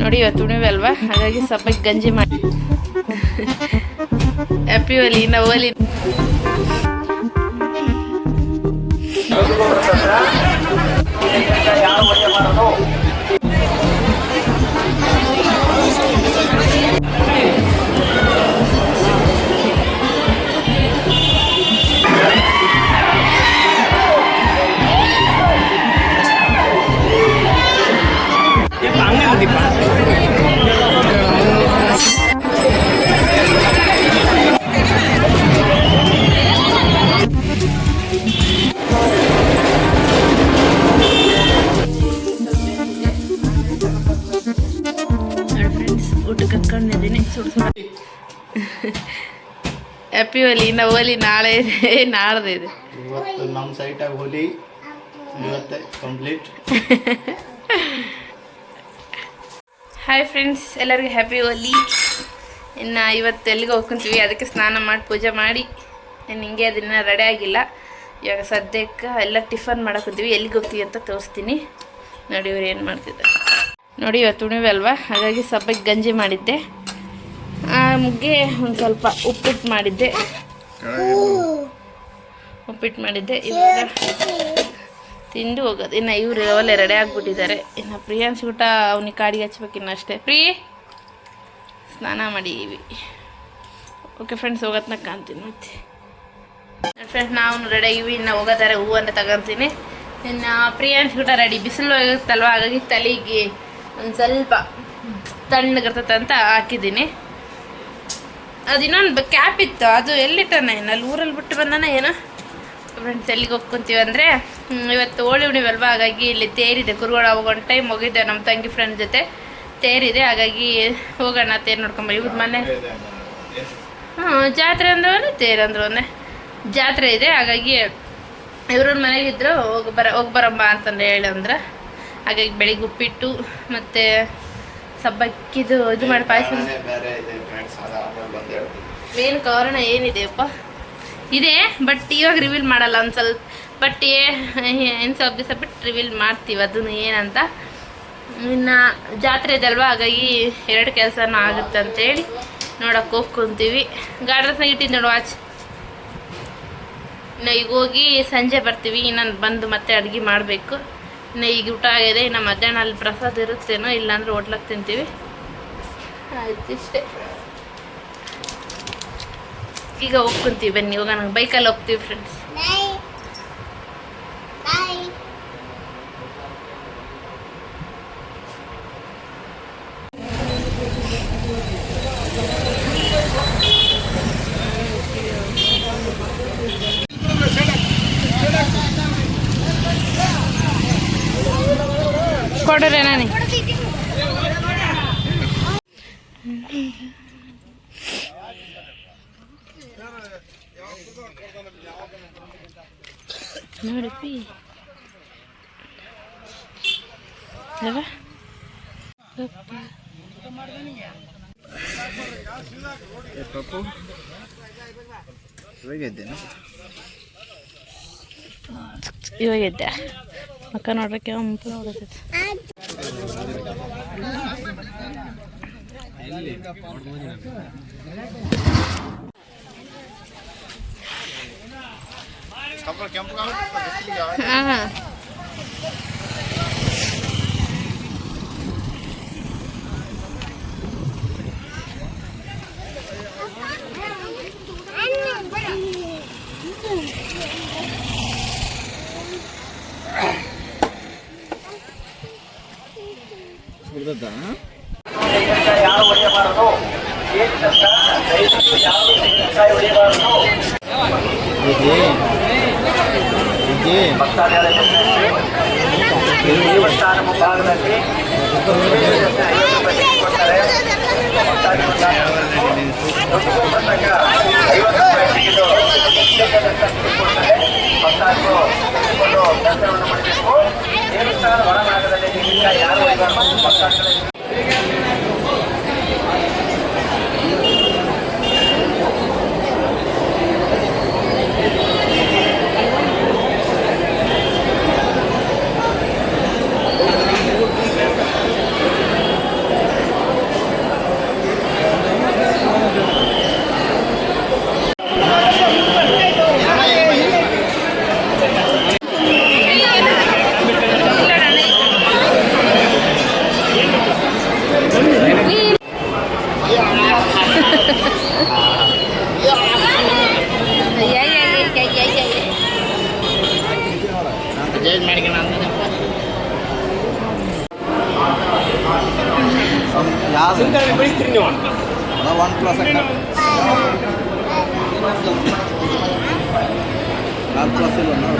ನೋಡಿ ಇವತ್ತು ಹುಣ್ಣಿಮೆ ಅಲ್ವಾ? ಹಾಗಾಗಿ ಸಬ್ಬಕ್ಕೆ ಗಂಜಿ ಮಾಡಿ. ಹ್ಯಾಪಿ ಒಲಿ ನಾವು ಒಲಿ ಸುಡು ಸುಡ ಹ್ಯಾಪಿ ಹೋಲಿ ಇನ್ನ ಹೋಲಿ ನಾಳೆ ಇದೆ ನಾಡ್ದು ಇದೆ. ಇವತ್ತು ನಮ್ಮ ಸೈಟಾಗ ಹೋಲಿ ಇವತ್ತೇ ಕಂಪ್ಲೀಟ್ ಹಾಯ್ ಫ್ರೆಂಡ್ಸ್ ಎಲ್ಲರಿಗೂ ಹ್ಯಾಪಿ ಹೋಲಿ ಇನ್ನು ಇವತ್ತು ಎಲ್ಲಿಗೆ ಹೋಗ್ಕೊಂತೀವಿ? ಅದಕ್ಕೆ ಸ್ನಾನ ಮಾಡಿ ಪೂಜೆ ಮಾಡಿ. ನಾನು ಹಿಂಗೆ ಅದನ್ನು ರೆಡಿ ಆಗಿಲ್ಲ. ಇವಾಗ ಸದ್ಯಕ್ಕೆ ಎಲ್ಲ ಟಿಫನ್ ಮಾಡಕ್ಕೆ ಎಲ್ಲಿಗೆ ಹೋಗ್ತೀವಿ ಅಂತ ತೋರಿಸ್ತೀನಿ. ನೋಡಿ ಇವ್ರು ಏನು ಮಾಡ್ತಿದ್ದಾರೆ. ನೋಡಿ ಇವತ್ತು ಉಣಿವೆ ಅಲ್ವಾ? ಹಾಗಾಗಿ ಸಬ್ಬಕ್ಕೆ ಗಂಜಿ ಮಾಡಿದ್ದೆ. ಮುಗ್ಗೆ ಒಂದು ಸ್ವಲ್ಪ ಉಪ್ಪಿಟ್ಟು ಮಾಡಿದ್ದೆ. ಉಪ್ಪಿಟ್ಟು ಮಾಡಿದ್ದೆ. ಇವಾಗ ತಿಂದು ಹೋಗೋದು. ಇನ್ನು ಇವರು ಅವಲ್ಲ ರೆಡಿ ಆಗಿಬಿಟ್ಟಿದ್ದಾರೆ. ಇನ್ನು ಪ್ರಿಯಾನ್ಸ್ ಊಟ ಅವ್ನಿಗೆ ಕಾಡಿಗೆ ಹಚ್ಬೇಕು ಇನ್ನು ಅಷ್ಟೇ. ಪ್ರೀ, ಸ್ನಾನ ಮಾಡೀವಿ ಓಕೆ ಫ್ರೆಂಡ್ಸ್ ಹೋಗೋತ್ನ ಕಾಣ್ತೀನಿ ಮತ್ತೆ. ಫ್ರೆಂಡ್ಸ್ ನಾವು ರೆಡಿ ಆಗಿವಿ ಇನ್ನು ಹೋಗೋದಾರೆ, ಹೂವು ಅಂತ ತಗೊಂತೀನಿ. ಇನ್ನು ಪ್ರಿಯಾನ್ಸ್ ಊಟ ರೆಡಿ ಬಿಸಿಲು ಹೋಗುತ್ತಲ್ವ? ಹಾಗಾಗಿ ತಲೆಗೆ ಒಂದು ಸ್ವಲ್ಪ ತಣ್ಣಗಿರ್ತದಂತ ಹಾಕಿದ್ದೀನಿ. ಅದು ಇನ್ನೊಂದು ಕ್ಯಾಪ್ ಇತ್ತು. ಅದು ಎಲ್ಲಿಟ್ಟನ ಏನು? ಅಲ್ಲಿ ಊರಲ್ಲಿ ಬಿಟ್ಟು ಬಂದಾನ ಏನೋ? ಫ್ರೆಂಡ್ಸ್ ಎಲ್ಲಿಗೆ ಹೋಗ್ಕೊಂತೀವಿ ಅಂದರೆ ಇವತ್ತು ಹೋಳಿ ಉಣಿವಲ್ವಾ ಹಾಗಾಗಿ ಇಲ್ಲಿ ತೇರಿದೆ. ಕುರುಗೋಳ ಹೋಗೋಣ ಟೈಮ್ ಹೋಗಿದ್ದೆ ನಮ್ಮ ತಂಗಿ ಫ್ರೆಂಡ್ ಜೊತೆ. ತೇರಿದೆ, ಹಾಗಾಗಿ ಹೋಗೋಣ ತೇರು ನೋಡ್ಕೊಂಬ ಇವ್ರ ಮನೆ ಹ್ಞೂ ಜಾತ್ರೆ ಅಂದ್ರೆ ತೇರು ಅಂದ್ರೆ ಒಂದೇ. ಜಾತ್ರೆ ಇದೆ, ಹಾಗಾಗಿ ಇವ್ರ ಮನೆಗಿದ್ರು ಹೋಗಿ ಬರ ಹೋಗಿ ಬರಮ್ಮ ಅಂತಂದು ಹೇಳಂದ್ರೆ ಹಾಗಾಗಿ ಬೆಳಿಗ್ಗೆ ಉಪ್ಪಿಟ್ಟು ಮತ್ತು ಸಬ್ಬಕ್ಕಿದು ಇದು ಮಾಡಿ ಪಾಯಸ. ಮೇನ್ ಕಾರಣ ಏನಿದೆಯಪ್ಪ ಇದೆ ಬಟ್ ಇವಾಗ ರಿವೀಲ್ ಮಾಡಲ್ಲ ಒಂದು ಸ್ವಲ್ಪ. ಬಟ್ ಏನು ಸ್ವಲ್ಪ ದಿವಸ ಬಿಟ್ಟು ರಿವೀಲ್ ಮಾಡ್ತೀವಿ ಅದನ್ನು ಏನಂತ. ಇನ್ನು ಜಾತ್ರೆ ಇದಲ್ವಾ ಹಾಗಾಗಿ ಎರಡು ಕೆಲಸನೂ ಆಗುತ್ತೆ ಅಂತೇಳಿ ನೋಡೋಕೆ ಹೋಗ್ಕೊಂತೀವಿ. ಗಾರ್ಡನ್ಸ್ನಾಗ ಇಟ್ಟಿದ್ದು ನೋಡು ವಾಚ್ ಇನ್ನು ಈಗ ಹೋಗಿ ಸಂಜೆ ಬರ್ತೀವಿ ಇನ್ನೊಂದು ಬಂದು ಮತ್ತೆ ಅಡುಗೆ ಮಾಡಬೇಕು. ಇನ್ನು ಈಗ ಊಟ ಆಗಿದೆ ಇನ್ನು ಮಧ್ಯಾಹ್ನ ಅಲ್ಲಿ ಪ್ರಸಾದ ಇರುತ್ತೇನೋ ಇಲ್ಲಾಂದ್ರೆ ಹೋಟ್ಲಾಗ ತಿಂತೀವಿ. ಆಯ್ತು ಇಷ್ಟೇ. ಈಗ ಹೋಗ್ಕೊಂತೀವಿ ಬನ್ನಿ ಇವಾಗ ನಂಗೆ ಬೈಕಲ್ಲಿ ಹೋಗ್ತೀವಿ ಫ್ರೆಂಡ್ಸ್ ಕೊಡ್ರೆ ನಾನೇ. ನೋಡಪ್ಪಿ ಪಪ್ಪು ಇವಾಗ ಇವಾಗಿದ್ದೇನು ಇವಾಗ ಎದ್ದೆ. ಅಕ್ಕ ನೋಡ್ರಕ್ಕೆ ಮುಂಪು ನೋಡತೈತೆ ಹಾಂ. ಯಾರು വൺ പ്ലസ് വൺ പ്ലസ്സിൽ വന്നു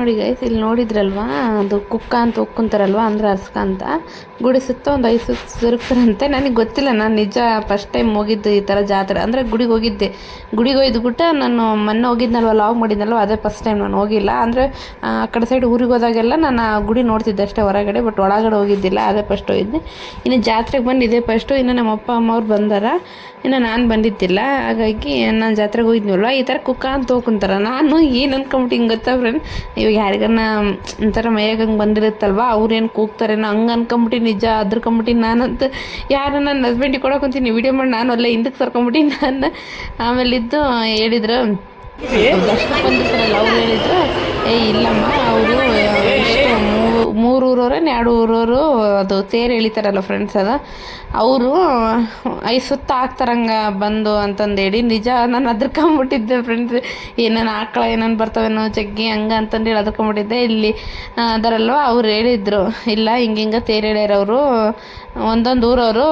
ನೋಡಿ ಗೈಸ್ ಇಲ್ಲಿ ನೋಡಿದ್ರಲ್ವಾ? ಅದು ಕುಕ್ಕ ಅಂತ ಒಕ್ಕೊಂತಾರಲ್ವಾ ಅಂದ್ರೆ ಅರ್ಸ್ಕ ಅಂತ. ಗುಡಿ ಸುತ್ತ ಒಂದು ಐದು ಸುರುಕ್ತಾರಂತೆ. ನನಗೆ ಗೊತ್ತಿಲ್ಲ, ನಾನು ನಿಜ ಫಸ್ಟ್ ಟೈಮ್ ಹೋಗಿದ್ದು ಈ ಥರ ಜಾತ್ರೆ. ಅಂದರೆ ಗುಡಿಗೆ ಹೋಗಿದ್ದೆ. ಗುಡಿಗೆ ಹೋಗಿದ್ಬಿಟ್ಟು ನಾನು ಮೊನ್ನೆ ಹೋಗಿದ್ನಲ್ವ ಲಾಗ್ ಮಾಡಿದ್ನಲ್ವ, ಅದೇ ಫಸ್ಟ್ ಟೈಮ್ ನಾನು ಹೋಗಿಲ್ಲ. ಅಂದರೆ, ಆ ಕಡೆ ಸೈಡ್ ಊರಿಗೆ ಹೋದಾಗೆಲ್ಲ ನಾನು ಆ ಗುಡಿ ನೋಡ್ತಿದ್ದೆ ಅಷ್ಟೇ ಹೊರಗಡೆ ಬಟ್ ಒಳಗಡೆ ಹೋಗಿದ್ದಿಲ್ಲ, ಅದೇ ಫಸ್ಟ್ ಹೋಗಿದ್ದೆ. ಇನ್ನು ಜಾತ್ರೆಗೆ ಬಂದು ಇದೇ ಫಸ್ಟು ಇನ್ನು ನಮ್ಮ ಅಪ್ಪ, ಅಮ್ಮ ಅವ್ರು ಬಂದಾರ. ಇನ್ನು ನಾನು ಬಂದಿದ್ದಿಲ್ಲ, ಹಾಗಾಗಿ ನಾನು ಜಾತ್ರೆಗೆ ಹೋಗಿದ್ನಲ್ವ? ಈ ಥರ ಕುಕ್ಕ ಅಂತ ಹೋಗ್ಕೊಂತಾರ. ನಾನು ಏನು ಅಂದ್ಕೊಂಬಿಟ್ಟು ಹಿಂಗೆ ಗೊತ್ತಾ ಫ್ರೆಂಡ್ ಇವಾಗ ಯಾರಿಗನ್ನ ಒಂಥರ ಮೈಯಾಗ ಹಂಗೆ ಬಂದಿರುತ್ತಲ್ವ? ಅವ್ರೇನು ಕೂಗ್ತಾರೇನೋ ಹಂಗೆ ಅನ್ಕೊಂಬಿಟ್ಟು, ನಿಜ ಅದ್ರಕೊಂಬಿಟ್ಟು ನಾನಂತ. ಯಾರು ನನ್ನ ಹಸ್ಬೆಂಡಿಗೆ ಕೊಡೋಕೊಂತೀನಿ ವೀಡಿಯೋ ಮಾಡಿ ನಾನು ಅಲ್ಲೇ ಹಿಂದಕ್ಕೆ ಸರ್ಕೊಂಬಿಟ್ಟು ನಾನು. ಆಮೇಲೆ ಇದ್ದು ಹೇಳಿದ್ರು, ಬಂದಿರ್ತಾರಲ್ಲ, ಅವ್ರು ಹೇಳಿದ್ರು, ಏ, ಇಲ್ಲಮ್ಮ, ಅವರು ಎಷ್ಟು ಮೂರು ಊರವ್ರೆ, ಎರಡು ಊರವರು, ಅದು ತೇರು ಎಳಿತಾರಲ್ಲ ಫ್ರೆಂಡ್ಸ್ ಅದ ಅವರು, ಐ, ಸುತ್ತ ಹಾಕ್ತಾರಂಗ ಬಂದು ಅಂತಂದೇಳಿ ನಿಜ ನಾನು ಅದ್ರಕೊಂಬಿಟ್ಟಿದ್ದೆ ಫ್ರೆಂಡ್ಸ್ ಏನೇನು ಆಕಳ, ಏನೇನು ಬರ್ತಾವೇನೋ, ಜಗ್ಗಿ ಹಂಗೆ ಅಂತಂದೇಳಿ ಅದ್ರಕೊಂಬಿಟ್ಟಿದ್ದೆ. ಇಲ್ಲಿ ಅದರಲ್ವ ಅವ್ರು ಹೇಳಿದ್ರು, ಇಲ್ಲ, ಹಿಂಗೆ ತೇರು ಎಳ್ಯಾರವರು, ಒಂದೊಂದು ಊರವರು,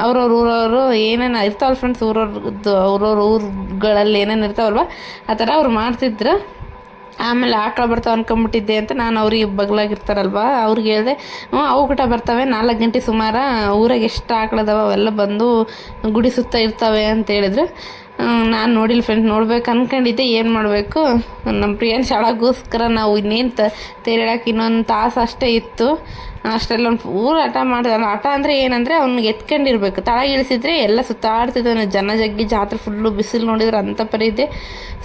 ಅವ್ರವ್ರ ಊರವರು ಏನೇನು ಇರ್ತಾವಲ್ಲ ಫ್ರೆಂಡ್ಸ್ ಊರವ್ರದ್ದು ಅವ್ರವ್ರ ಊರುಗಳಲ್ಲಿ ಏನೇನು ಇರ್ತಾವಲ್ವ, ಆ ಥರ ಅವ್ರು ಮಾಡ್ತಿದ್ರು. ಆಮೇಲೆ ಆಕಳ ಬರ್ತಾವೆ ಅನ್ಕೊಂಬಿಟ್ಟಿದ್ದೆ ಅಂತ ನಾನು ಅವ್ರಿಗೆ ಬಗ್ಲಾಗಿರ್ತಾರಲ್ವ, ಅವ್ರಿಗೆ ಹೇಳಿದೆ ಹ್ಞೂ ಅವು ಕೂಡ ಬರ್ತವೆ, ನಾಲ್ಕು ಗಂಟೆ ಸುಮಾರು ಊರಾಗ ಎಷ್ಟು ಆಕಳದವ ಅವೆಲ್ಲ ಬಂದು ಗುಡಿ ಸುತ್ತ ಇರ್ತವೆ ಅಂತ ಹೇಳಿದ್ರು. ನಾನು ನೋಡಿಲ್ಲ ಫ್ರೆಂಡ್ ನೋಡ್ಬೇಕು ಅಂದ್ಕೊಂಡಿದ್ದೆ ಏನು ಮಾಡಬೇಕು? ನಮ್ಮ ಪ್ರಿಯನ್ ಶಾಳಾಗೋಸ್ಕರ ನಾವು ಇನ್ನೇನು ತ ತೇರಾಡಕ್ಕೆ ಇನ್ನೊಂದು ತಾಸು ಅಷ್ಟೇ ಇತ್ತು. ಅಷ್ಟೆಲ್ಲ ಒಂದು ಪೂರ ಆಟ ಮಾಡಿದ ಆಟ ಅಂದರೆ ಏನಂದರೆ ಅವ್ನಿಗೆ ಎತ್ಕೊಂಡಿರ್ಬೇಕು, ತಳ ಇಳಿಸಿದ್ರೆ ಎಲ್ಲ ಸುತ್ತಾಡ್ತಿದ್ದಾನೆ, ಜನ ಜಗ್ಗಿ ಜಾತ್ರೆ ಫುಲ್ಲು ಬಿಸಿಲು ನೋಡಿದ್ರೆ ಅಂತ ಪರಿ ಇದೆ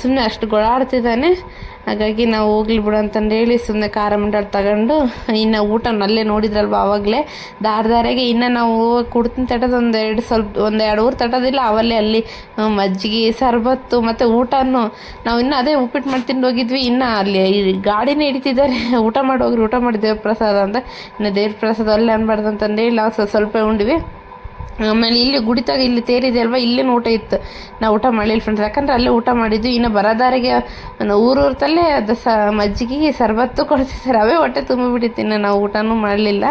ಸುಮ್ಮನೆ ಅಷ್ಟು ಗೊಳಾಡ್ತಿದ್ದಾನೆ. ಹಾಗಾಗಿ ನಾವು ಹೋಗ್ಲಿ ಬಿಡು ಅಂತಂದು ಹೇಳಿ ಸುಮ್ಮನೆ ಖಾರ ಮಂಡಾಳ ತಗೊಂಡು ಇನ್ನು ಊಟ ಅಲ್ಲೇ ನೋಡಿದ್ರಲ್ವ ಆವಾಗಲೇ ದಾರ ದಾರಿಗೆ ಇನ್ನು ನಾವು ಕುಡ್ತಿನ ತಟದ ಒಂದು ಎರಡು ಸ್ವಲ್ಪ, ಒಂದು ಎರಡು ಊರು ತಟ್ಟೋದಿಲ್ಲ ಅವಲ್ಲೇ ಅಲ್ಲಿ ಮಜ್ಜಿಗೆ, ಸರ್ಬತ್ತು ಮತ್ತು ಊಟನೂ ನಾವು ಇನ್ನೂ ಅದೇ ಉಪ್ಪಿಟ್ಟು ಮಾಡಿ ತಿಂದು ಹೋಗಿದ್ವಿ. ಇನ್ನು ಅಲ್ಲಿ ಗಾಡಿನೇ ಹಿಡಿತಿದ್ದಾರೆ. ಊಟ ಮಾಡಿ ಹೋಗ್ರಿ ಊಟ ಮಾಡಿ ದೇವ್ರ ಪ್ರಸಾದ ಅಂತ. ಇನ್ನು ದೇವ್ರ ಪ್ರಸಾದ ಅಲ್ಲೇ ಅನ್ಬಾರ್ದು ಅಂತಂದೇಳಿ ನಾವು ಸ್ವಲ್ಪ ಉಂಡ್ವಿ. ಆಮೇಲೆ ಇಲ್ಲಿ ಗುಡಿತಾಗ ಇಲ್ಲಿ ತೇರಿದೆ ಅಲ್ವಾ, ಇಲ್ಲೇನು ಊಟ ಇತ್ತು. ನಾವು ಊಟ ಮಾಡಲಿಲ್ಲ ಫ್ರೆಂಡ್ಸ್ ಯಾಕಂದ್ರೆ ಅಲ್ಲೇ ಊಟ ಮಾಡಿದ್ವಿ ಇನ್ನು ಬರೋದಾರಿಗೆ ಊರೂರು ತಲ್ಲೇ ಅದು ಸ ಮಜ್ಜಿಗೆ, ಸರ್ಬತ್ತು ಕೊಡ್ತಿದ್ದಾರೆ, ಅವೇ ಹೊಟ್ಟೆ ತುಂಬಿಬಿಟ್ಟಿತ್ತು ಇನ್ನು ನಾವು ಊಟನೂ ಮಾಡಲಿಲ್ಲ.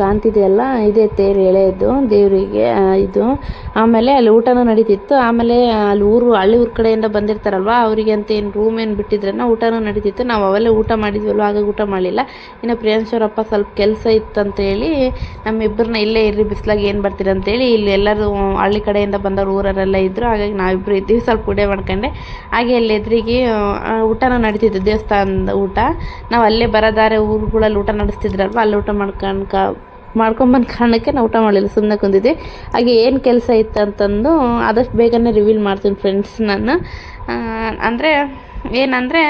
ಕಾಣ್ತಿದೆಯಲ್ಲ? ಇದೆ ತೇರು ಎಳೆಯದು, ದೇವರಿಗೆ ಇದು. ಆಮೇಲೆ ಅಲ್ಲಿ ಊಟನೂ ನಡೀತಿತ್ತು. ಆಮೇಲೆ ಅಲ್ಲಿ ಊರು, ಹಳ್ಳಿ ಊರ ಕಡೆಯಿಂದ ಬಂದಿರ್ತಾರಲ್ವ, ಅವರಿಗೆ ಅಂತ ಏನು ರೂಮ್ ಏನು ಬಿಟ್ಟಿದ್ರನ್ನ ಊಟನೂ ನಡೀತಿತ್ತು. ನಾವು ಅವೆಲ್ಲ ಊಟ ಮಾಡಿದ್ವಲ್ವ ಆಗ ಊಟ ಮಾಡಲಿಲ್ಲ. ಇನ್ನು ಪ್ರಿಯಾಂಶವರಪ್ಪ ಸ್ವಲ್ಪ ಕೆಲಸ ಇತ್ತು ಅಂತೇಳಿ ನಮ್ಮಿಬ್ಬರನ್ನ ಇಲ್ಲೇ ಇರ್ರಿ, ಬಿಸಿಲಾಗಿ ಏನು ಬರ್ತೀರಿ ಅಂತೇಳಿ, ಇಲ್ಲಿ ಎಲ್ಲರೂ ಹಳ್ಳಿ ಕಡೆಯಿಂದ ಬಂದವರು ಊರರೆಲ್ಲ ಇದ್ದರು ಹಾಗಾಗಿ ನಾವಿಬ್ಬರು ಇದ್ದೀವಿ, ಸ್ವಲ್ಪ ಉಡೆ ಮಾಡ್ಕೊಂಡೆ. ಹಾಗೆ ಅಲ್ಲಿ ಎದುರಿಗೆ ಊಟನೂ ನಡೀತಿತ್ತು, ದೇವಸ್ಥಾನದ ಊಟ. ನಾವು ಅಲ್ಲೇ ಬರೋದಾರೆ ಊರುಗಳಲ್ಲಿ ಊಟ ನಡೆಸ್ತಿದ್ರಲ್ವ, ಅಲ್ಲಿ ಊಟ ಮಾಡ್ಕೊಂಡು ಮಾಡ್ಕೊಂಬಂದು ಕಾರಣಕ್ಕೆ ನಾನು ಊಟ ಮಾಡಲಿಲ್ಲ ಸುಮ್ಮನೆ ಕುಂದಿದ್ದೆ ಹಾಗೆ ಏನು ಕೆಲಸ ಇತ್ತಂತಂದು ಆದಷ್ಟು ಬೇಗನೆ ರಿವೀಲ್ ಮಾಡ್ತೀನಿ ಫ್ರೆಂಡ್ಸ್ ನಾನು ಅಂದರೆ ಏನಂದರೆ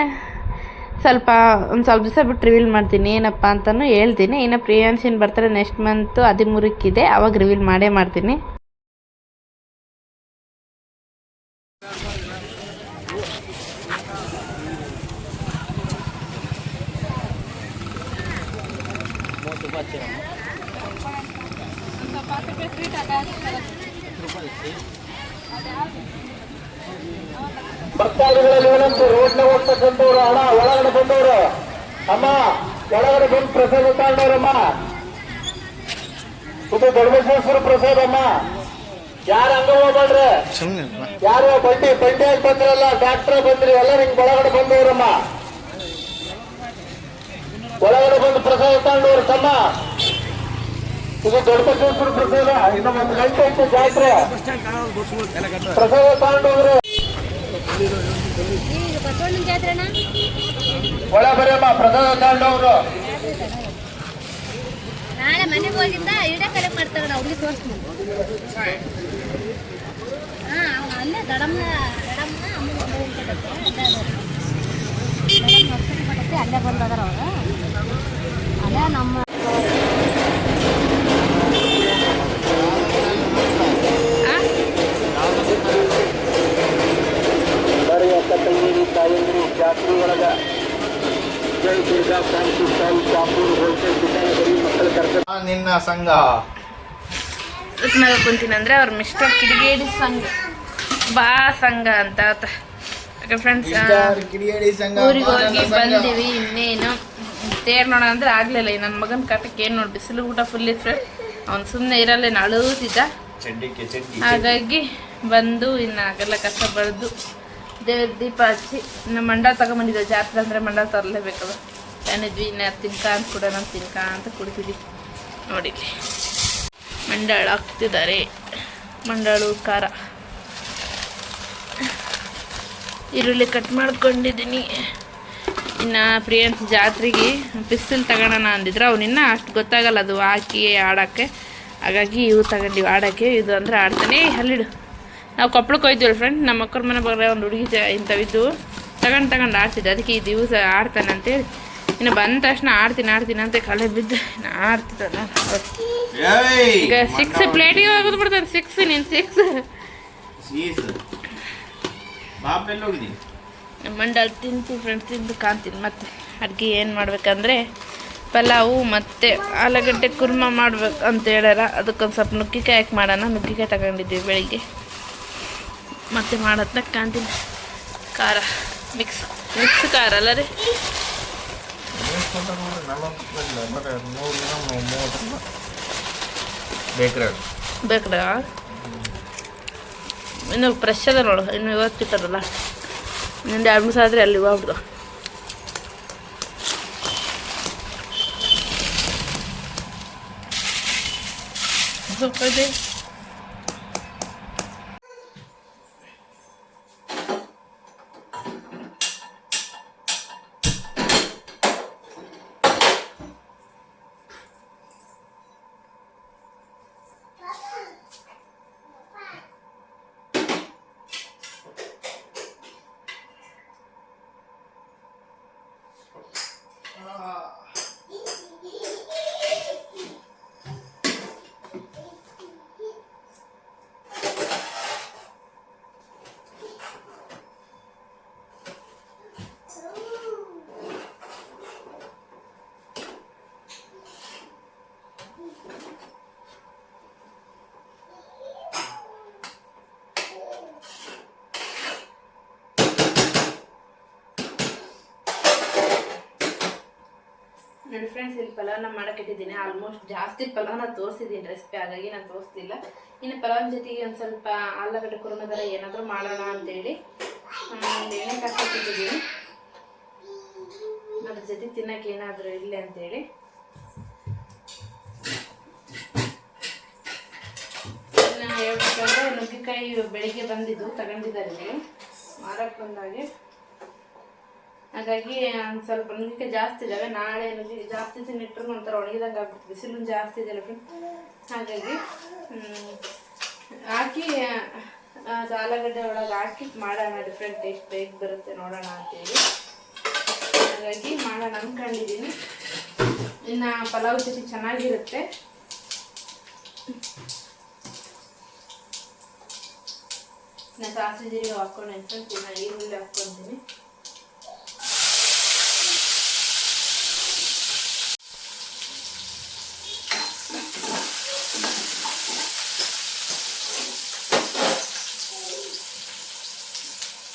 ಸ್ವಲ್ಪ ಒಂದು ಸ್ವಲ್ಪ ದಿವಸ ಬಿಟ್ಟು ರಿವೀಲ್ ಮಾಡ್ತೀನಿ, ಏನಪ್ಪ ಅಂತಲೂ ಹೇಳ್ತೀನಿ. ಇನ್ನು ಪ್ರಿಯಾಂಶಿನ ಬರ್ತಾರೆ ನೆಕ್ಸ್ಟ್ ಮಂತು ಹದಿಮೂರಕ್ಕಿದೆ, ಅವಾಗ ರಿವೀಲ್ ಮಾಡೇ ಮಾಡ್ತೀನಿ. ಹಣ ಒಳಗಡೆ ಬಂದವರು. ಅಮ್ಮ, ಒಳಗಡೆ ಬಂದು ಪ್ರಸಾದ ತಗೊಂಡವ್ರಮ್ಮ ಇದು ದೊಡ್ಡಬಸವೇಶ್ವರ ಪ್ರಸಾದ ಅಮ್ಮ. ಯಾರು ಹಂಗ ಹೋಗ್ಬೇಡ್ರಿ? ಯಾರು ಬಂಡಿ ಬಂಡಿಯಾಗಿ ಬಂದ್ರಲ್ಲ ಡಾಕ್ಟರ್ ಬಂದ್ರಿ ಎಲ್ಲ ನಿಂಗೆ ಒಳಗಡೆ ಬಂದವ್ರಮ್ಮ ಒಳಗಡೆ ಬಂದು ಪ್ರಸಾದ ತಗೊಂಡವ್ರು ತಮ್ಮ. ಇದು ದೊಡ್ಡಬಸವೇಶ್ವರ ಪ್ರಸಾದ. ಇನ್ನು ಒಂದು ಗಂಟೆ ಇತ್ತು ಜಾತ್ರೆ. ಪ್ರಸಾದ ಜಾತ್ರೆನಾ ಒಳ ಬರಮ್ಮ ಪ್ರಸಾದ ತಾಂಡವರು ನಾಳೆ ಮನೆಗೆ ಹೋಗಿಂದ ಇಡ ಕಲೆಕ್ಟ್ ಮಾಡ್ತಾರೆ ನಾವು ಹುಡುಗಿ ತೋರಿಸ್ತೀನಿ. ಹಾಂ ಅಲ್ಲೇ ದಡಮ್ನ ದಡಮ್ನ ಅಮ್ಮನ ಅಲ್ಲೇ ಅಲ್ಲೇ ಬಂದದಾರ ಅವರು. ಅಲ್ಲೇ ನಮ್ಮ ನಿನ್ನ ಸಂಘ? ಕುಂತೀನಿ ಅಂದರೆ ಅವ್ರ ಮಿಸ್ಟರ್ ಕಿಡಿಗೇಡಿ ಸಂಘ. ಬಾ ಸಂಘ ಅಂತ ಫ್ರೆಂಡ್ಸ್ ಕಿಡಿಗೇಡಿ ಸಂಘ ಊರಿಗೆ ಹೋಗಿ. ಬಂದೀವಿ ಇನ್ನೇನು. ತೇರ್ ನೋಡ ಅಂದ್ರೆ ಆಗ್ಲಿಲ್ಲ. ನನ್ನ ಮಗನ ಕಾಟಕ್ಕೆ ಏನು ನೋಡಿ ಬಿಸಿಲು ಊಟ ಫುಲ್ ಇತ್ತು. ಅವ್ನು ಸುಮ್ಮನೆ ಇರಲ್ಲ ಅಳುತ್ತಿದ್ದ ಹಾಗಾಗಿ ಬಂದು ಇನ್ನು ಆಗಲ್ಲ ಕಷ್ಟ ಬರೆದು ದೇವ್ರ ದೀಪ ಹಚ್ಚಿ ಇನ್ನು ಮಂಡ ತಗೊಂಬಂದಿದ್ದೆ ಜಾತ್ರೆ ಅಂದರೆ ಮಂಡ ತರಲೇಬೇಕಲ್ಲ. ಏನಿದ್ವಿ ಇನ್ನು ತಿನ್ಕ ಅಂತ ಕೂಡ ನಾವು ತಿನ್ಕ ಅಂತ ಕುಡಿತಿದ್ವಿ. ನೋಡಿ ಮಂಡಾಳು ಹಾಕ್ತಿದ್ದಾರೆ. ಮಂಡಾಳು ಖಾರ. ಈರುಳ್ಳಿ ಕಟ್ ಮಾಡ್ಕೊಂಡಿದ್ದೀನಿ. ಇನ್ನು ಪ್ರಿಯನ್ಸ್ ಜಾತ್ರೆಗೆ ಪಿಸ್ತಲ್ ತಗೋಣ ಅಂದಿದ್ರು. ಅವನಿನ್ನ ಅಷ್ಟು ಗೊತ್ತಾಗಲ್ಲ ಅದು ಹಾಕಿ ಆಡೋಕ್ಕೆ ಹಾಗಾಗಿ ಇವು ತಗೊಂಡಿವಿ ಆಡೋಕ್ಕೆ ಇದು ಅಂದರೆ ಆಡ್ತಾನೆ ಅಲ್ಲಿಡು. ನಾವು ಕೊಪ್ಪಳಕ್ಕೆ ಹೋಯ್ತೀವಿ ಫ್ರೆಂಡ್ ನಮ್ಮ ಅಕ್ಕರ ಮನೆ ಬಗ್ಗೆ ಒಂದು ಹುಡುಗಿ ಜ, ಇಂಥವಿದ್ದು. ತಗೊಂಡು ತಗೊಂಡು ಆಡ್ತಿದ್ದೆ ಅದಕ್ಕೆ ಈ ದಿವಸ ಆಡ್ತಾನೆ ಅಂತೇಳಿ. ಇನ್ನು ಬಂದ ತಕ್ಷಣ ಆಡ್ತೀನಿ ಆಡ್ತೀನಿ ಅಂತ ಕಳೆ ಬಿದ್ದು! ಈಗ ಸಿಕ್ಸ್ ಪ್ಲೇಟಿಗೆ ಹೋಗೋದು ಬಿಡ್ತಾನೆ ಸಿಕ್ಸ್ ನೀನು ಸಿಕ್ಸ್ ಮಂಡಲ್ ತಿಂತು ಫ್ರೆಂಡ್ಸ್ ತಿಂದು ಕಾಣ್ತೀನಿ ಮತ್ತೆ. ಅಡುಗೆ ಏನು ಮಾಡ್ಬೇಕಂದ್ರೆ ಪಲಾವು ಮತ್ತು ಆಲೂಗಡ್ಡೆ ಕುರ್ಮ ಮಾಡ್ಬೇಕು ಅಂತ ಹೇಳ್ಯಾರ. ಅದಕ್ಕೊಂದು ಸ್ವಲ್ಪ ನುಗ್ಗಿಕಾಯಿ ಹಾಕಿ ಮಾಡೋಣ. ನುಗ್ಗಿಕಾಯಿ ತಗೊಂಡಿದ್ದೀವಿ ಬೆಳಿಗ್ಗೆ. ಮತ್ತೆ ಮಾಡೋದನ್ನ ಕಾಣ್ತೀನಿ. ಖಾರ ಮಿಕ್ಸ್ ಮಿಕ್ಸ್ ಖಾರ ಅಲ್ಲ ರೀ? ಬೇಕ್ರ ಬೇಕಡ ಇನ್ನು ಫ್ರೆಶ್ ಅದ ನೋಡು ಇನ್ನು ಇವತ್ತು ಇಟ್ಟದಲ್ಲ. ಇನ್ನೊಂದು ಎರಡು ಮೂರು ಆದರೆ ಅಲ್ಲಿ ಹೋಗ್ಬಿಡು ಸ್ವಲ್ಪ ಇದೆ. ನೋಡಿ ಫ್ರೆಂಡ್ಸ್ ಇಲ್ಲಿ ಪಲಾವ್ನ ಮಾಡಕ್ಕಿಟ್ಟಿದ್ದೀನಿ ಆಲ್ಮೋಸ್ಟ್ ಜಾಸ್ತಿ ಪಲಾವ್ನ ತೋರಿಸಿದ್ದೀನಿ ರೆಸಿಪಿ ಹಾಗಾಗಿ ನಾನು ತೋರಿಸ್ತಿಲ್ಲ ಇನ್ನು ಪಲಾವ್ ಜೊತೆಗೆ ಒಂದು ಸ್ವಲ್ಪ ಆಲೂಗಡ್ಡೆ ಕುರ್ಮ ಥರ ಏನಾದರೂ ಮಾಡೋಣ ಅಂತೇಳಿ. ಎಣ್ಣೆ ಕಾಸಿಟ್ಟಿದ್ದೀನಿ ಅದ್ರ ಜೊತೆ ತಿನ್ನಕ್ಕೆ ಏನಾದರೂ ಇರಲಿ ಅಂತೇಳಿ. ಇನ್ನು ಹೇಳ್ಬೇಕಂದ್ರೆ ನುಗ್ಗೆಕಾಯಿ ಬೆಳಿಗ್ಗೆ ಬಂದಿದ್ದು, ತಗೊಂಡಿದ್ದಾರೆ ಮಾರಕ್ಕೆ ಬಂದಾಗೆ ಹಾಗಾಗಿ ಒಂದು ಸ್ವಲ್ಪ ನುಗ್ಗೆಕಾಯಿ ಜಾಸ್ತಿ ಇದ್ದಾವೆ ನಾಳೆ ನುಗ್ಗಿ ಜಾಸ್ತಿ ತಿನ್ನಿಟ್ರು ಒಂಥರ ಒಣಗಿದಂಗೆ ಆಗ್ಬಿಟ್ಟು ಬಿಸಿಲು ಜಾಸ್ತಿ ಇದೆಯಲ್ಲ ಫ್ರೆಂಡ್ ಹಾಗಾಗಿ ಹಾಕಿ ಅದು ಆಲೂಗಡ್ಡೆ ಒಳಗೆ ಹಾಕಿ ಮಾಡೋಣ ಡಿಫ್ರೆಂಟ್ ಟೇಸ್ಟ್ ಬೇಗ ಬರುತ್ತೆ ನೋಡೋಣ ಅಂತೇಳಿ. ಹಾಗಾಗಿ ಮಾಡೋಣ ಅಂದ್ಕೊಂಡಿದ್ದೀನಿ ಇನ್ನು ಪಲಾವ್ ಜೊತೆ ಚೆನ್ನಾಗಿರುತ್ತೆ. ನಾನು ಸಾಸಿವೆ ಜೀರಿಗೆ ಹಾಕ್ಕೊಂಡು ಇನ್ನು ಈರುಳ್ಳಿ ಹಾಕ್ಕೊತೀನಿ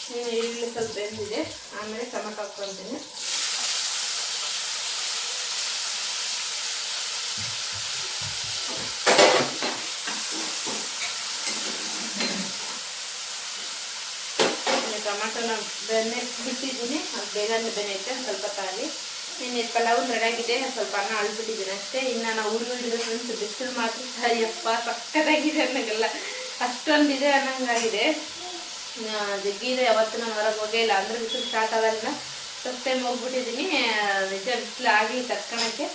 ಇನ್ನು ಈರುಳ್ಳಿ ಸ್ವಲ್ಪ ಬೆಂದಿದೆ ಆಮೇಲೆ ಟೊಮೆಟೊ ಹಾಕ್ಕೊತೀನಿ ಟೊಮಾಟೋನ ಬೆಣ್ಣೆ ಬಿಟ್ಟಿದ್ದೀನಿ. ಅದು ಬೇಗನೆ ಒಂದು ಸ್ವಲ್ಪ ತಾಳಿ ಇನ್ನು ಪಲಾವು ರೆಡಿಯಾಗಿದೆ ಸ್ವಲ್ಪ ಅನ್ನ ಅಳ್ಬಿಟ್ಟಿದ್ದೀನಿ ಅಷ್ಟೇ. ಇನ್ನು ನಾವು ಹುಡುಗಿದ್ರೆ ಫ್ರೆಂಡ್ಸ್ ಬಿಸಿಲು ಮಾತ್ರ. ಅಯ್ಯಪ್ಪ ಪಕ್ಕದಾಗಿದೆ ಅನ್ನಂಗಿಲ್ಲ. ಅಷ್ಟೊಂದಿದೆ ಅನ್ನಂಗಾಗಿದೆ. ಜಗ್ಗಿದೆ ಯಾವತ್ತೂ ನಾನು ಹೊರಗೆ ಹೋಗೇ ಇಲ್ಲ. ಅಂದರೆ ಬಿಸಿಲು ಸ್ಟಾರ್ಟ್ ಆದಾಗಿಲ್ಲ ಟೈಮ್ ಹೋಗ್ಬಿಟ್ಟಿದ್ದೀನಿ ನಿಜ ಬಿಸಿಲು ಆಗಲಿ ತರ್ಕೊಳಕ್ಕೆ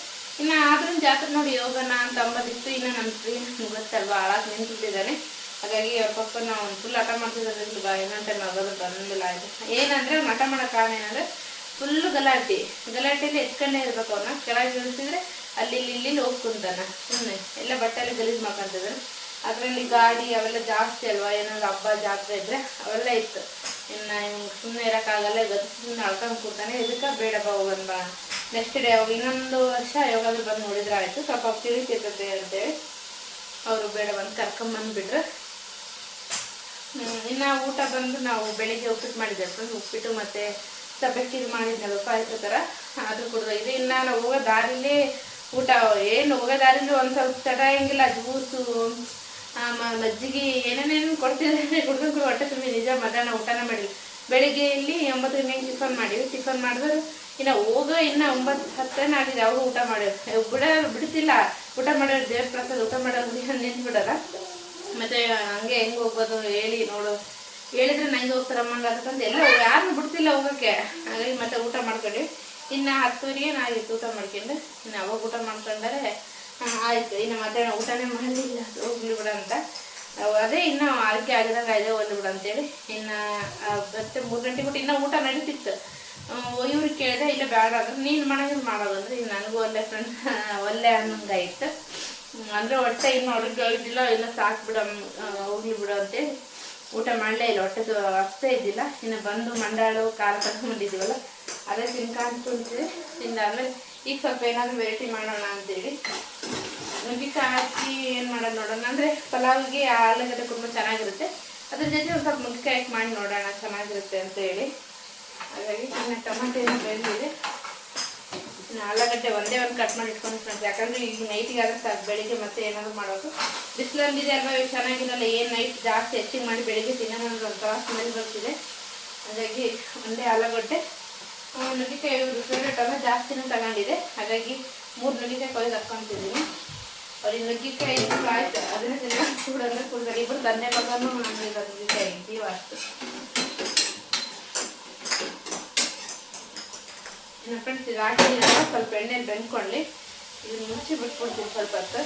ಇನ್ನು ಆದ್ರೂ ಜಾತ್ರೆ ನೋಡಿ ಯೋಗನ ಅಂತ ಅಂಬೋದಿತ್ತು, ಇನ್ನು ನಮ್ಮ ಫ್ರೀ ಗೊತ್ತಲ್ವ, ಹಾಳಾಗಿ ನಿಂತುಬಿಟ್ಟಿದ್ದಾನೆ. ಹಾಗಾಗಿ ಅವ್ರ ನಾವು ಒಂದು ಫುಲ್ ಹಠ ಮಾಡ್ತಿದ್ದಾರೆ ಇಲ್ಲಿ ಬಾ, ಇನ್ನೊಂದು ಟೈಮ್ ಆಗೋದು ಬಂದಿಲ್ಲ ಆಯಿತು ಏನಂದರೆ ಮಠ ಮಾಡೋ ಕಾರಣ ಏನಂದರೆ ಫುಲ್ಲು ಗಲಾಟೆ. ಗಲಾಟೆಯಲ್ಲಿ ಎತ್ಕೊಂಡೇ ಇರಬೇಕು ಅವನ್ನ ಕೆಳಗೆ ಇಳಿಸಿದ್ರೆ ಅಲ್ಲಿ ಇಲ್ಲಿ ಇಲ್ಲಿ ಇಲ್ಲಿ ಹೋಗಿ ಕುಂತಾನ ಸುಮ್ಮನೆ ಎಲ್ಲ ಬಟ್ಟೆಲ್ಲ ಗಲೀಜು ಮಾಡ್ಕೊಂತಿದ್ರು ಅದರಲ್ಲಿ ಗಾಡಿ ಅವೆಲ್ಲ ಜಾಸ್ತಿ ಅಲ್ವಾ, ಏನಾದ್ರು ಹಬ್ಬ ಜಾತ್ರೆ ಇದ್ರೆ ಅವೆಲ್ಲ ಇತ್ತು. ಇನ್ನು ಇವ್ನು ಸುಮ್ಮನೆ ಇರೋಕ್ಕಾಗಲ್ಲ, ಇವತ್ತು ಸುಮ್ಮನೆ ಅಳ್ಕೊಂಡು ಕೂತಾನೆ, ಇದಕ್ಕೆ ಬೇಡ ಬಾ ಹೋಗೋಣ ಬಾ. ನೆಕ್ಸ್ಟ್ ಡೇ ಅವಾಗ ಇನ್ನೊಂದು ವರ್ಷ ಯಾವಾಗಾದ್ರೂ ಬಂದು ನೋಡಿದ್ರೆ ಆಯಿತು, ಸ್ವಲ್ಪ ತಿಳಿತಿರ್ತದೆ ಅಂತೇಳಿ ಅವರು ಬೇಡ ಬಂದು ಕರ್ಕೊಂಬಂದ್ಬಿಟ್ರೆ ಇನ್ನು ಊಟ ಬಂದು ನಾವು ಬೆಳಿಗ್ಗೆ ಉಪ್ಪಿಟ್ಟು ಮಾಡಿದ್ದೆ ಫ್ರೆಂಡ್ ಉಪ್ಪಿಟ್ಟು ಮತ್ತು ಸಬ್ಬಕ್ಕಿ ಮಾಡಿದ್ನಲ್ಲ ಪಾಯಸ ಥರ ಅದು ಕೊಡೋದು ಇದೆ ಇನ್ನು ನಾವು ಹೋಗೋ ದಾರಿಲಿ ಊಟ, ಏನು ಹೋಗೋ ದಾರಿಲಿ ಒಂದು ಸ್ವಲ್ಪ ತಡ ಹೆಂಗಿಲ್ಲ ಜ್ಯೂಸು ಮಜ್ಜಿಗೆ ಏನೇನೇನು ಕೊಡ್ತಿದ್ದಾರೆ ಕುಡ್ಕೊಂಡು ಹೊಟ್ಟೆ ತುಂಬಿ ನಿಜ ಮಧ್ಯಾಹ್ನ ಊಟನ ಮಾಡಿದ್ವಿ ಬೆಳಿಗ್ಗೆ ಇಲ್ಲಿ ಒಂಬತ್ತು ಗಂಟೆಗೆ ಟಿಫನ್ ಮಾಡಿದ್ವಿ. ಟಿಫನ್ ಮಾಡಿದ್ರು. ಇನ್ನು ಹೋಗೋ ಇನ್ನು ಒಂಬತ್ತು ಹತ್ತೇನ ಆಗಿದೆ ಅವರು ಊಟ ಮಾಡಿದ್ರು ಬಿಡ, ಬಿಡ್ತಿಲ್ಲ. ಊಟ ಮಾಡೋರು ದೇವ್ರ ಪ್ರಸಾದ, ಊಟ ಮಾಡೋದು ನಿಂತು ಬಿಡಲ್ಲ ಮತ್ತೆ ಹಂಗೆ ಹೆಂಗೆ ಹೋಗ್ಬೋದು ಹೇಳಿ ನೋಡು. ಹೇಳಿದ್ರೆ ನಂಗೆ ಹೋಗ್ತಾರಮ್ಮ ಅಂತಂದು ಎಲ್ಲ ಯಾರು ಬಿಡ್ತಿಲ್ಲ ಹೋಗೋಕ್ಕೆ ಹಾಗಾಗಿ ಮತ್ತೆ ಊಟ ಮಾಡ್ಕೊಂಡ್ವಿ. ಇನ್ನು ಹತ್ತುವರೆಗೆ ಇತ್ತು ಊಟ ಮಾಡ್ಕೊಂಡು. ಇನ್ನು ಅವಾಗ ಊಟ ಮಾಡ್ಕೊಂಡರೆ ಆಯ್ತು. ಇನ್ನು ಮತ್ತೆ ಊಟನೇ ಮಾಡಲಿಲ್ಲ. ಹೋಗ್ಲಿ ಬಿಡ ಅಂತ. ಅದೇ ಇನ್ನೂ ಆಯ್ಕೆ ಆಗಿದಂಗೆ ಆಯ್ದೆ ಹೋಗ್ಲಿ ಬಿಡ ಅಂತೇಳಿ. ಇನ್ನು ಮತ್ತೆ ಮೂರು ಗಂಟೆ ಬಿಟ್ಟು ಇನ್ನೂ ಊಟ ನಡೀತಿತ್ತು. ಇವ್ರಿಗೆ ಕೇಳಿದೆ, ಇಲ್ಲ ಬೇಡ ಅಂದ್ರೆ ನೀನು ಮಾಡೋದು ಮಾಡೋದು ಅಂದ್ರೆ ಈಗ ನನಗೂ ಒಳ್ಳೆ ಫ್ರೆಂಡ್ ಒಳ್ಳೆ ಅನ್ನಂಗಾಯ್ತು ಅಂದರೆ ಹೊಟ್ಟೆ ಇನ್ನು ಅಡುಗೆ ಹೋಗಿದ್ದಿಲ್ಲ ಇಲ್ಲ ಸಾಕು ಬಿಡ ಹೋಗ್ಲಿ ಬಿಡು ಅಂತೇಳಿ. ಊಟ ಮಾಡಲೇ ಇಲ್ಲ ಹೊಟ್ಟೆ ಅಷ್ಟೇ ಇದ್ದಿಲ್ಲ. ಇನ್ನು ಬಂದು ಮಂಡಾಳು ಖಾರ ತಗೊಂಡ್ಬಂದಿದ್ದೀವಲ್ಲ ಅದೇ ತಿನ್ಕೊಂಡು ಕುಂತಿದೆ ತಿಂದಾದ್ಮೇಲೆ ಈಗ ಸ್ವಲ್ಪ ಏನಾದರೂ ವೆರೈಟಿ ಮಾಡೋಣ ಅಂತೇಳಿ. ನುಗ್ಗಿಕಾಯಿ ಹಾಕಿ ಏನು ಮಾಡೋದು ನೋಡೋಣ. ಅಂದರೆ ಪಲಾವಿಗೆ ಆಲೂಗಡ್ಡೆ ಕುರ್ಮ ಚೆನ್ನಾಗಿರುತ್ತೆ. ಅದ್ರ ಜೊತೆ ಒಂದು ಸ್ವಲ್ಪ ನುಗ್ಗಿಕಾಯಿ ಹಾಕಿ ಮಾಡಿ ನೋಡೋಣ ಚೆನ್ನಾಗಿರುತ್ತೆ ಅಂತ ಹೇಳಿ. ಹಾಗಾಗಿ ಇನ್ನು ಟೊಮೆಟೊ ಏನು ಬೆಳೆದಿದೆ. ಇನ್ನು ಆಲೂಗಡ್ಡೆ ಒಂದೇ ಒಂದು ಕಟ್ ಮಾಡಿ ಇಟ್ಕೊಂಡು ಫ್ರೆಂಡ್ಸ್. ಯಾಕಂದ್ರೆ ಈಗ ನೈಟಿಗೆ ಸಾಕು ಬೆಳಿಗ್ಗೆ ಮತ್ತೆ ಏನಾದರೂ ಮಾಡೋದು. ಬಿಸಿಲಲ್ಲಿದೆ ಅಲ್ವಾ, ಇವಾಗ ಚೆನ್ನಾಗಿರಲ್ಲ, ಏನು ನೈಟ್ ಜಾಸ್ತಿ ಹೆಚ್ಚಿಗೆ ಮಾಡಿ ಬೆಳಿಗ್ಗೆ ತಿನ್ನೋಣ ಒಂಥರ ಸ್ಮೆಲ್ ಬರ್ತಿದೆ. ಹಾಗಾಗಿ ಒಂದೇ ಆಲೂಗಡ್ಡೆ. ನುಗ್ಗಿಕಾಯಿ ಫೇವ್ರೇಟ್ ಅಲ್ಲ ಜಾಸ್ತಿನೂ ತಗೊಂಡಿದೆ. ಹಾಗಾಗಿ ಮೂರು ನುಗ್ಗಿಕಾಯಿ ಕೊಯ್ದು ಹಾಕ್ಕೊಂತಿದ್ದೀನಿ ಅವ್ರಿಗೆ ನುಗ್ಗಿಕಾಯಿ ಆಯ್ತು. ಅದನ್ನ ತಿನ್ನೋದು ಕೂಡ ಅಂದ್ರೆ ಕೂಡ ಇಬ್ಬರು ತಂದೆ ಮಗನೂ ನಮಗೆ ನುಗ್ಗಿಕಾಯಿ ಜೀವ ಅಷ್ಟು. ಇನ್ನು ಫ್ರೆಂಡ್ಸ್ ಇದು ಸ್ವಲ್ಪ ಎಣ್ಣೆಲಿ ಬೆಂದ್ಕೊಳ್ಳಿ. ಇದನ್ನ ಮುಚ್ಚಿ ಬಿಟ್ಕೊಡ್ತೀನಿ ಸ್ವಲ್ಪ ಹೊತ್ತು.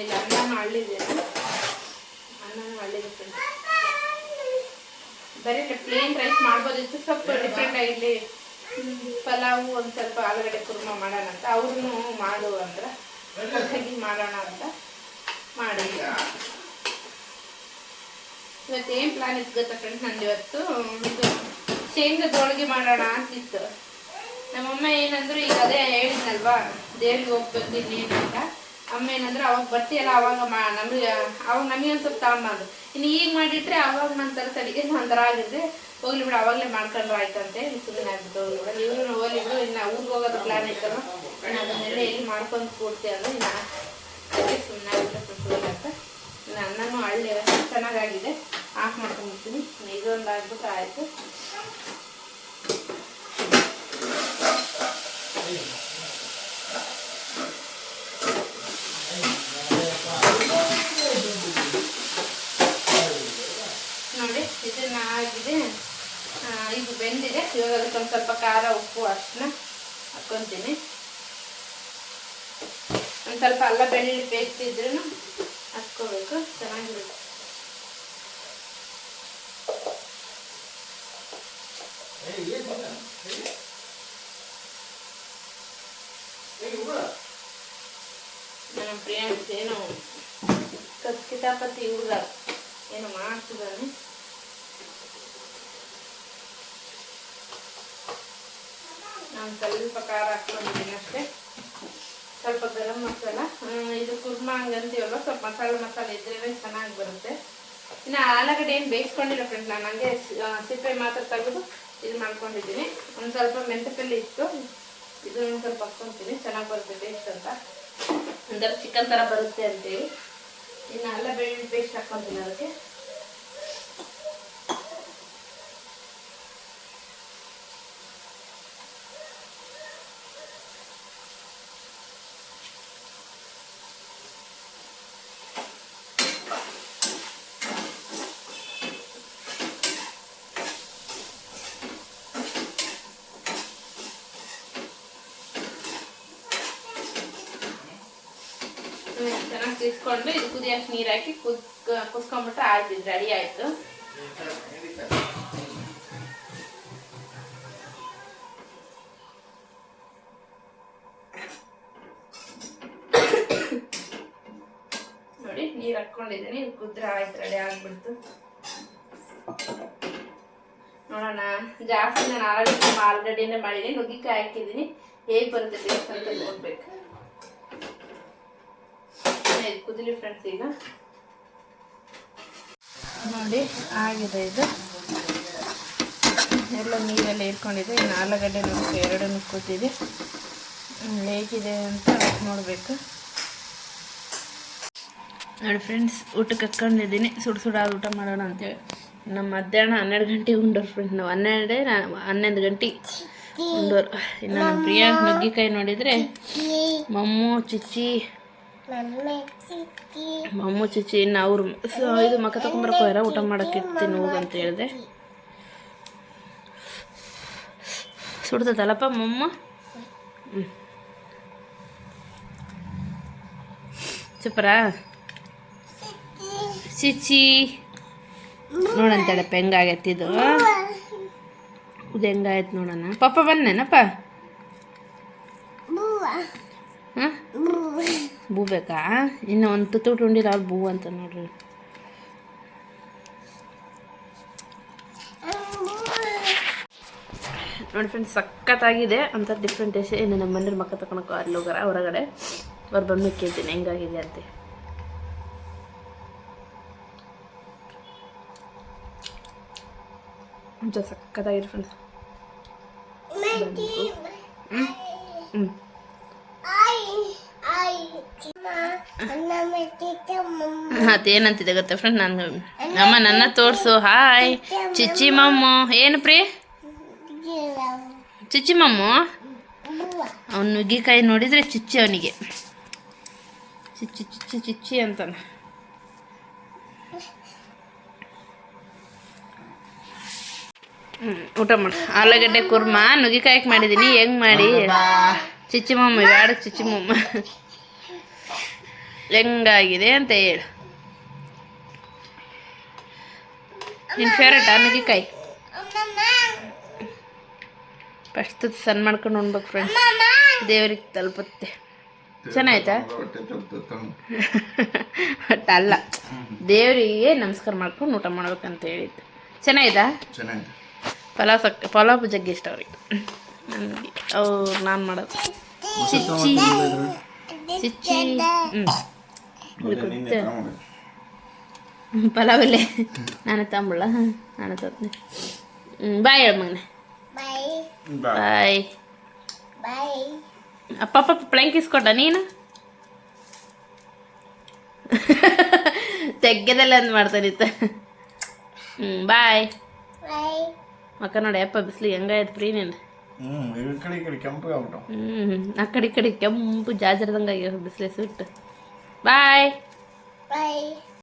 ಇಲ್ಲಿ ಅನ್ನನೂ ಅಳ್ಳಿದ್ದೇನೆ ಅನ್ನನೂ ಅಳ್ಳಿದೆ ಫ್ರೆಂಡ್ಸ್ ಬರೀ ಪ್ಲೇನ್ ರೈಸ್ ಮಾಡ್ಬೋದಿತ್ತು. ಸ್ವಲ್ಪ ಡಿಫ್ರೆಂಟ್ ಆಗಿರಲಿ ಪಲಾವು ಒಂದು ಸ್ವಲ್ಪ ಆಲೂಗಡ್ಡೆ ಕುರ್ಮ ಮಾಡೋಣ ಅಂತ. ಅವ್ರೂ ಮಾಡು ಅಂತ. ಮಾಡೋಣ ಅಂತ ಮಾಡಿ ಇವತ್ತು ಏನು ಪ್ಲಾನ್ ಇತ್ತು ಗೊತ್ತಾ ಫ್ರೆಂಡ್ಸ್ ನಂದು ಇವತ್ತು ಇದು ಶೇಂಗದ ಹೋಳಿಗೆ ಮಾಡೋಣ ಅಂತಿತ್ತು. ನಮ್ಮಮ್ಮ ಏನಂದ್ರು ಈಗ ಅದೇ ಹೇಳಿದ್ನಲ್ವಾ, ದೇವ್ರಿಗೆ ಹೋಗ್ಬೇಕು ಇಲ್ಲಿ ಅಂತ. ಅಮ್ಮ ಏನಂದ್ರೆ, ಅವಾಗ ಬರ್ತೀಯಲ್ಲ ಅವಾಗ ಮಾ, ನಮಗೆ, ಅವಾಗ ನಮಗೆ ಒಂದು ಸ್ವಲ್ಪ ಇನ್ನು ಈಗ ಮಾಡಿಟ್ರೆ ಅವಾಗ ನಂತರ ತಡಿಗೆ ಒಂಥರ ಆಗಿದ್ರೆ ಹೋಗ್ಲಿ ಬಿಡು, ಅವಾಗಲೇ ಮಾಡ್ಕೊಂಡ್ರೆ ಆಯ್ತು ಅಂತ ಹೇಳಿ ಸುಮ್ಮನೆ ಆಗ್ಬಿಟ್ಟು ಇವ್ರು ಹೋಗ್ಲಿ ಬಿಡು ಊರಿಗೆ ಹೋಗೋದು ಪ್ಲಾನ್ ಇತ್ತಲ್ಲ ಇನ್ನು ಅದನ್ನೆಲ್ಲ ಎಲ್ಲಿ ಮಾಡ್ಕೊಂಡು ಕೊಡ್ತೀಯ ಅಂದ್ರೆ ಇನ್ನು ಅದಕ್ಕೆ ಸುಮ್ಮನೆ ಆಗ್ಬಿಟ್ಟು ಅಂತ. ಇನ್ನು ಅನ್ನನೂ ಹಳ್ಳಿ ಚೆನ್ನಾಗಾಗಿದೆ. ಆಫ್ ಮಾಡ್ಕೊಂಡ್ಬಿಡ್ತೀನಿ. ಇನ್ನು ಇದೊಂದು ಆಗ್ಬಿಟ್ಟು ಆಯಿತು ನೋಡಿ ಇದನ್ನ ಆಗಿದೆ ಇದು ಬೆಂದಿದೆ. ಇವಾಗ ಅದಕ್ಕೆ ಒಂದು ಸ್ವಲ್ಪ ಖಾರ ಉಪ್ಪು ಅಷ್ಟನ್ನ ಹಾಕ್ಕೊತೀನಿ ಒಂದು ಸ್ವಲ್ಪ ಅಲ್ಲ ಬೆಳ್ಳುಳ್ಳಿ ಪೇಸ್ಟ್ ಇದ್ರೂ ಹಾಕ್ಕೋಬೇಕು. ಚೆನ್ನಾಗಿರುತ್ತೆ. ನಮ್ಮ ಪ್ರಿಯಾಂಕ್ ಏನು ಕತ್ ಕಿತಾಪತಿ ಇವ್ರ ಏನು ಮಾಡ್ತಿದ್ದಾನೆ. ನಾನು ಸ್ವಲ್ಪ ಖಾರ ಅಷ್ಟೇ. ಸ್ವಲ್ಪ ಗರಂ ಮಸಾಲ ಇದು ಕುರ್ಮಾ ಹಂಗಂತೀವಲ್ಲ ಸ್ವಲ್ಪ ಮಸಾಲೆ ಮಸಾಲೆ ಇದ್ರೇ ಚೆನ್ನಾಗಿ ಬರುತ್ತೆ. ಇನ್ನು ಆಲೂಗಡ್ಡೆ ಏನು ಬೇಯಿಸ್ಕೊಂಡಿಲ್ಲ ಫ್ರೆಂಡ್ ನಾನು ಹಂಗೆ ಸಿಪ್ಪೆ ಮಾತ್ರ ತೆಗೆದು ಇದು ಮಾಡ್ಕೊಂಡಿದ್ದೀನಿ. ಒಂದು ಸ್ವಲ್ಪ ಮೆಂತೆಪಲ್ಲೆ ಇತ್ತು ಇದು ಒಂದು ಸ್ವಲ್ಪ ಹಾಕ್ಕೊತೀನಿ, ಚೆನ್ನಾಗಿ ಬರುತ್ತೆ ಟೇಸ್ಟ್ ಅಂತ. ಒಂಥರ ಚಿಕನ್ ಥರ ಬರುತ್ತೆ ಅಂತೇಳಿ. ಇನ್ನು ಅಲ್ಲ ಬೆಳ್ಳುಳ್ಳಿ ಪೇಸ್ಟ್ ಹಾಕ್ಕೊತೀನಿ ಅದಕ್ಕೆ. ತಿರ್ಸ್ಕೊಂಡು ಇದು ಕುದಿಯಷ್ಟು ನೀರು ಹಾಕಿ ಕುದ್ ಕುಸ್ಕೊಂಡ್ಬಿಟ್ರೆ ಆಯ್ತು ರೆಡಿ ಆಯಿತು. ನೋಡಿ, ನೀರು ಹಾಕ್ಕೊಂಡಿದ್ದೀನಿ, ಇದು ಕುದ್ರೆ ಆಯ್ತು ರೆಡಿ ಆಗ್ಬಿಡ್ತು. ನೋಡೋಣ, ಜಾಸ್ತಿ ನಾನು ಆಲ್ರೆಡಿ ಆಲ್ರೆಡಿನೇ ಮಾಡಿದ್ದೀನಿ, ನುಗ್ಗಿಕಾಯಿ ಹಾಕಿದ್ದೀನಿ, ಹೇಗೆ ಬರುತ್ತೆ ಅಂತ ನೋಡ್ಬೇಕು. ಕುದಿಲಿ ಫ್ರೆಂಡ್ಸ್ ಈಗ. ನೋಡಿ, ಆಗಿದೆ ಇದು. ಎಲ್ಲ ನೀರೆಲ್ಲ ಇಟ್ಕೊಂಡಿದೆ. ಇನ್ನು ಆಲೂಗಡ್ಡೆ ನೋಡಿ ಎರಡು ಕೂತಿದೆ. ಹೇಗಿದೆ ಅಂತ ನೋಡಬೇಕು. ನೋಡಿ ಫ್ರೆಂಡ್ಸ್ ಊಟಕ್ಕೆ ಕಕ್ಕೊಂಡಿದ್ದೀನಿ ಸುಡು ಸುಡಾದ ಊಟ ಮಾಡೋಣ ಅಂತೇಳಿ. ನಮ್ಮ ಮಧ್ಯಾಹ್ನ ಹನ್ನೆರಡು ಗಂಟೆಗೆ ಉಂಡೋರು ಫ್ರೆಂಡ್ ನಾವು ಹನ್ನೆರಡೇ ಹನ್ನೊಂದು ಗಂಟೆ ಉಂಡೋರು. ಇನ್ನು ನಮ್ಮ ಪ್ರಿಯಾಂಕ್ ನುಗ್ಗಿಕಾಯಿ ನೋಡಿದರೆ ಮಮ್ಮು, ಚಿಚ್ಚಿ ಮಮ್ಮು ಚಿಚಿ ಇನ್ನು ಅವ್ರು ಇದು ಮಕ್ಕ ತಗೊಂಬರಕ್ಕೆ ಹೋಗ್ಯಾರ ಊಟ ಮಾಡಕ್ಕೆ ಹೋಗಂತ ಹೇಳಿದೆ. ಸುಡ್ತದಲ್ಲಪ್ಪ ಮಮ್ಮ ಹ್ಞೂ ಚಿಚಿ. ನೋಡಂತ ನೋಡಂತೇಳಪ್ಪ ಹೆಂಗಾಗೈತಿ ಇದು? ಇದು ಹೆಂಗಾಯ್ತು ನೋಡೋಣ? ಪಪ್ಪ ಬಂದೇನಪ್ಪ ಹಾಂ? ಬೂ ಬೇಕಾ? ಇನ್ನು ಒಂದು ತುತ್ತು ಉಂಡಿಲ್ಲ ಅವ್ರು ಬೂ ಅಂತ ನೋಡ್ರಿ. ನೋಡಿ ಫ್ರೆಂಡ್ಸ್ ಸಖತ್ತಾಗಿದೆ. ಅಂತ ಡಿಫ್ರೆಂಟ್ ಟೇಸ್ಟ್ ಇನ್ನು ನಮ್ಮ ಮನೇಲಿ ಮಕ್ಕ ತಗೊಳಕ್ಕೆ ಅಲ್ಲಿ ಹೋಗಾರ ಹೊರಗಡೆ. ಅವ್ರು ಬಂದು ಕೇಳ್ತೀನಿ ಹೆಂಗಾಗಿದೆ ಅಂತ. ಸಖತ್ತಾಗಿರಿ ಫ್ರೆಂಡ್ಸ್ ಫ್ರೆಂಡ್ಸ್ ಹ್ಞೂ ಅದೇನಂತಿದೆ ಗೊತ್ತ ಫ್ರೆಂಡ್ ನಾನು? ಅಮ್ಮ ನನ್ನ ತೋರಿಸು. ಹಾಯ್ ಚಿಚ್ಚಿ ಮಮ್ಮು. ಏನು ಪ್ರೀ? ಚಿಚ್ಚಿ ಮಮ್ಮು? ಅವ್ನು ನುಗ್ಗಿಕಾಯಿ ನೋಡಿದರೆ ಚಿಚ್ಚಿ ಅವನಿಗೆ. ಚಿಚ್ಚಿ ಚಿಚ್ಚಿ ಚಿಚ್ಚಿ ಅಂತಾನೆ. ಹ್ಞೂ ಊಟ ಮಾಡಿ. ಆಲೂಗಡ್ಡೆ ಕುರ್ಮಾ ನುಗ್ಗಿಕಾಯಕ್ಕೆ ಮಾಡಿದ್ದೀನಿ ಹೆಂಗ್ ಮಾಡಿ? ಚಿಚ್ಚಿ ಮಮ್ಮ ಬ್ಯಾಡ ಚಿಚ್ಚಿ ಮಮ್ಮ. ಹೆಂಗಾಗಿದೆ ಅಂತ ಹೇಳು. ನಿನ್ನ ಫೇವ್ರೇಟಾ ನುಗ್ಗಿಕಾಯಿ ಫಸ್ಟ್ ಸಣ್ಣ ಮಾಡ್ಕೊಂಡು ಉಣ್ಬೇಕು ಫ್ರೆಂಡ್ಸ್ ದೇವ್ರಿಗೆ ತಲುಪುತ್ತೆ. ಚೆನ್ನಾಯ್ತಾ? ಬಟ್ ಅಲ್ಲ. ದೇವರಿಗೆ ನಮಸ್ಕಾರ ಮಾಡ್ಕೊಂಡು ಊಟ ಮಾಡ್ಬೇಕಂತ ಹೇಳಿದ್ದು. ಚೆನ್ನಾಯ್ತಾ? ಪಲಾವ್ ಸಕ್, ಪಲಾವ್ ಜಗ್ಗಿ ಇಷ್ಟ ಅವ್ರಿಗೆ. ನನಗೆ. ಅವ್ರು ನಾನು ಮಾಡೋದು. ಚಿಚ್ಚಿ. ಹ್ಞೂ ಪಲಾವಲ್ಲೇ. ನಾನು ತಂಬಳ ನಾನು ತಂದೆ ಹ್ಞೂ ಬಾಯ್ ಹೇಳ ಮಗನೆ. ಬಾಯ್. ಅಪ್ಪ ಅಪ್ಪ ಪ್ಲಂಕ್ ಇಸ್ಕೊಟ್ಟ ನೀನು? ತೆಗ್ಗದಲ್ಲ ಅಂದ್ ಮಾಡ್ತಾನಿತ್ತ ಹ್ಞೂ ಬಾಯ್. ಮಕ್ಕ ನೋಡಿ ಅಪ್ಪ ಬಿಸ್ಲಿ ಹೆಂಗಾಯ್ತು ಪ್ರೀ ನೀನು? ಹ್ಞೂ ಕಡೆ ಈ ಕಡೆ ಕೆಂಪು ಆಗ್ಬಿಟ್ಟು ಹ್ಞೂ ಆ ಕಡೆ ಈ ಕಡೆ ಕೆಂಪು ಜಾಜರದಂಗೆ ಆಗ್ಯಾವ ಬಿಸಿಲೆ ಸುಟ್ಟು. ಬಾಯ್